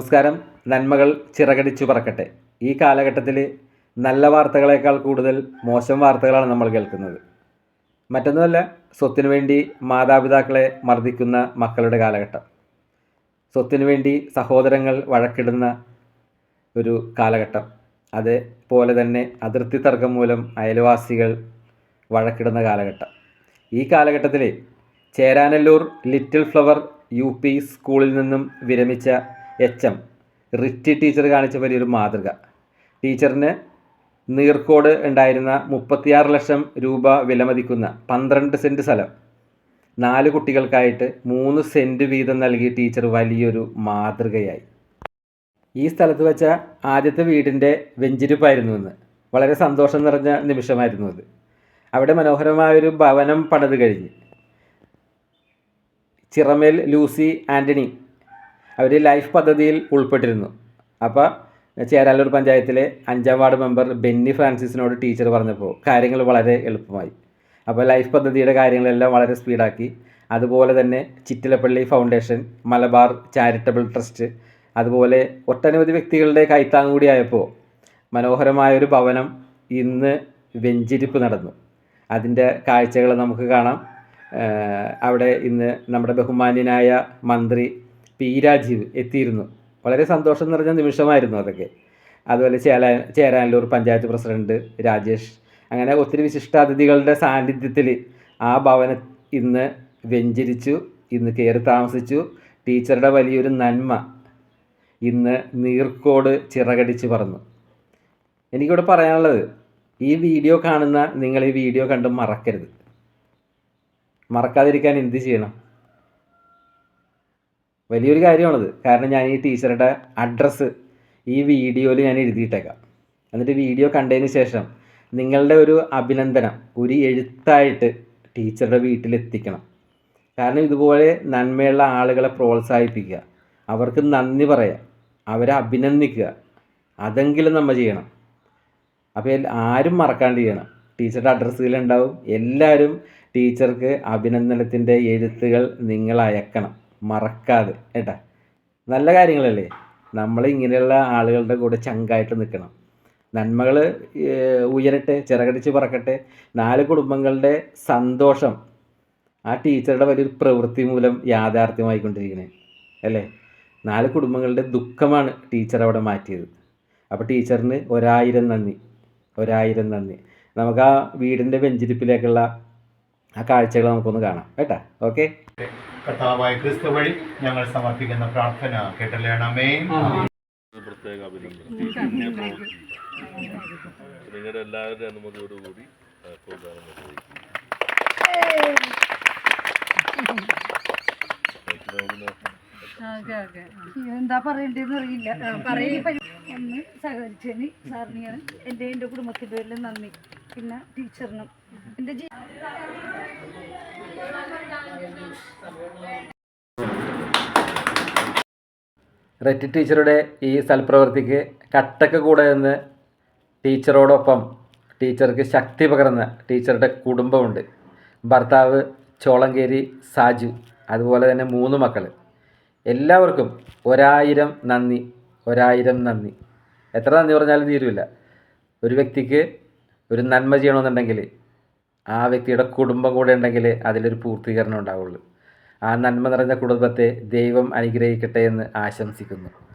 നമസ്കാരം. നന്മകൾ ചിറകടിച്ചു പറക്കട്ടെ. ഈ കാലഘട്ടത്തിൽ നല്ല വാർത്തകളേക്കാൾ കൂടുതൽ മോശം വാർത്തകളാണ് നമ്മൾ കേൾക്കുന്നത്. മറ്റൊന്നുമല്ല സ്വത്തിനു വേണ്ടി മാതാപിതാക്കളെ മർദ്ദിക്കുന്ന മക്കളുടെ കാലഘട്ടം. സ്വത്തിനു വേണ്ടി സഹോദരങ്ങൾ വഴക്കിടുന്ന ഒരു കാലഘട്ടം. അതേപോലെ തന്നെ അതിർത്തി തർക്കം മൂലം അയൽവാസികൾ വഴക്കിടുന്ന കാലഘട്ടം. ഈ കാലഘട്ടത്തിൽ Cheranallur little flower U P സ്കൂളിൽ നിന്നും വിരമിച്ച എച്ച് എം. റിറ്റി ടീച്ചർ കാണിച്ച വലിയൊരു മാതൃക. ടീച്ചറിന് നീർക്കോട് ഉണ്ടായിരുന്ന മുപ്പത്തിയാറ് ലക്ഷം രൂപ വിലമതിക്കുന്ന പന്ത്രണ്ട് സെന്റ് സ്ഥലം. നാല് കുട്ടികൾക്കായിട്ട് മൂന്ന് സെന്റ് വീതം നൽകി ടീച്ചർ വലിയൊരു മാതൃകയായി. ഈ സ്ഥലത്ത് വെച്ച ആദ്യത്തെ വീടിന്റെ വെഞ്ചിരിപ്പായിരുന്നു എന്ന് വളരെ സന്തോഷം നിറഞ്ഞ നിമിഷമായിരുന്നു അത് അവിടെ മനോഹരമായൊരു ഭവനം പണിത് കഴിഞ്ഞ്. ചിറമേൽ ലൂസി ആന്റണി അവർ ലൈഫ് പദ്ധതിയിൽ ഉൾപ്പെട്ടിരുന്നു. അപ്പോൾ ചേരാലൂർ പഞ്ചായത്തിലെ അഞ്ചാം വാർഡ് മെമ്പർ ബെന്നി ഫ്രാൻസിസിനോട് ടീച്ചർ പറഞ്ഞപ്പോൾ കാര്യങ്ങൾ വളരെ എളുപ്പമായി. അപ്പോൾ ലൈഫ് പദ്ധതിയുടെ കാര്യങ്ങളെല്ലാം വളരെ സ്പീഡാക്കി അതുപോലെ തന്നെ Chittilappilly foundation Malabar charitable trust അതുപോലെ ഒട്ടനവധി വ്യക്തികളുടെ കൈത്താങ് കൂടിയായപ്പോൾ മനോഹരമായൊരു ഭവനം ഇന്ന് വെഞ്ചിരിപ്പ് നടന്നു. അതിന്റെ കാഴ്ചകൾ നമുക്ക് കാണാം. അവിടെ ഇന്ന് നമ്മുടെ ബഹുമാന്യനായ മന്ത്രി പി രാജീവ് എത്തിയിരുന്നു. വളരെ സന്തോഷം നിറഞ്ഞ നിമിഷമായിരുന്നു അതൊക്കെ. അതുപോലെ ചേല ചേരാനല്ലൂർ പഞ്ചായത്ത് പ്രസിഡന്റ് രാജേഷ് അങ്ങനെ ഒത്തിരി വിശിഷ്ടാതിഥികളുടെ സാന്നിധ്യത്തിൽ ആ ഭവനം ഇന്ന് വെഞ്ചരിച്ചു ഇന്ന് കയറി താമസിച്ചു. ടീച്ചറുടെ വലിയൊരു നന്മ ഇന്ന് നീർക്കോട് ചിറകടിച്ച് പറന്നു. എനിക്കിവിടെ പറയാനുള്ളത് ഈ വീഡിയോ കാണുന്ന നിങ്ങൾ ഈ വീഡിയോ കണ്ട് മറക്കരുത്. മറക്കാതിരിക്കാൻ എന്ത് ചെയ്യണം? വലിയൊരു കാര്യമാണത്. കാരണം ഞാൻ ഈ ടീച്ചറുടെ അഡ്രസ്സ് ഈ വീഡിയോയിൽ ഞാൻ എഴുതിയിട്ടേക്കാം. എന്നിട്ട് വീഡിയോ കണ്ടതിന് ശേഷം നിങ്ങളുടെ ഒരു അഭിനന്ദനം ഒരു എഴുത്തായിട്ട് ടീച്ചറുടെ വീട്ടിലെത്തിക്കണം കാരണം ഇതുപോലെ നന്മയുള്ള ആളുകളെ പ്രോത്സാഹിപ്പിക്കുക അവർക്ക് നന്ദി പറയുക അവരെ അഭിനന്ദിക്കുക അതെങ്കിലും നമ്മൾ ചെയ്യണം. അപ്പോൾ ആരും മറക്കാണ്ട് ചെയ്യണം. ടീച്ചറുടെ അഡ്രസ്സുകളുണ്ടാവും എല്ലാവരും ടീച്ചർക്ക് അഭിനന്ദനത്തിന്റെ എഴുത്തുകൾ നിങ്ങൾ അയക്കണം. മറക്കാതെ ഏട്ടാ നല്ല കാര്യങ്ങളല്ലേ? നമ്മൾ ഇങ്ങനെയുള്ള ആളുകളുടെ കൂടെ ചങ്കായിട്ട് നിൽക്കണം നന്മകൾ ഉയരട്ടെ ചിറകടിച്ച് പറക്കട്ടെ. നാല് കുടുംബങ്ങളുടെ സന്തോഷം ആ ടീച്ചറുടെ വലിയൊരു പ്രവൃത്തി മൂലം യാഥാർത്ഥ്യമായിക്കൊണ്ടിരിക്കണേ അല്ലേ? നാല് കുടുംബങ്ങളുടെ ദുഃഖമാണ് ടീച്ചർ അവിടെ മാറ്റിയത്. അപ്പോൾ ടീച്ചറിന് ഒരായിരം നന്ദി ഒരായിരം നന്ദി. നമുക്ക് ആ വീടിന്റെ വെഞ്ചിരിപ്പിലേക്കുള്ള ആ കാഴ്ചകൾ നമുക്കൊന്ന് കാണാം. കേട്ടാ? ഓക്കെ കർത്താവായ ക്രിസ്തു വഴി ഞങ്ങൾ സമർപ്പിക്കുന്ന പ്രാർത്ഥന കേട്ടല്ലേണമേ പ്രത്യേക അഭിനന്ദനം. നിങ്ങളുടെ എല്ലാവരുടെ അനുമതിയോടുകൂടി പ്രോഗ്രാം എന്താ പറയണ്ടെന്ന് അറിയില്ല. ഒന്ന് സഹകരിച്ചതിന് സാറിന് ഞാൻ എന്റെ എന്റെ കുടുംബത്തിന്റെ പേരിൽ നന്ദി. പിന്നെ ടീച്ചറിനും. എന്റെ ജീ റെറ്റി ടീച്ചറുടെ ഈ സൽപ്രവൃത്തിക്ക് കട്ടക്ക് കൂടെ നിന്ന് ടീച്ചറോടൊപ്പം ടീച്ചർക്ക് ശക്തി പകർന്ന ടീച്ചറുടെ കുടുംബമുണ്ട്. ഭർത്താവ് ചോളങ്കേരി സാജു അതുപോലെ തന്നെ മൂന്ന് മക്കൾ എല്ലാവർക്കും ഒരായിരം നന്ദി ഒരായിരം നന്ദി. എത്ര നന്ദി പറഞ്ഞാലും തീരുമില്ല ഒരു വ്യക്തിക്ക് ഒരു നന്മ ചെയ്യണമെന്നുണ്ടെങ്കിൽ ആ വ്യക്തിയുടെ കുടുംബം കൂടെ ഉണ്ടെങ്കിൽ അതിലൊരു പൂർത്തീകരണം ഉണ്ടാവുള്ളൂ. ആ നന്മ നിറഞ്ഞ കുടുംബത്തെ ദൈവം അനുഗ്രഹിക്കട്ടെ എന്ന് ആശംസിക്കുന്നു.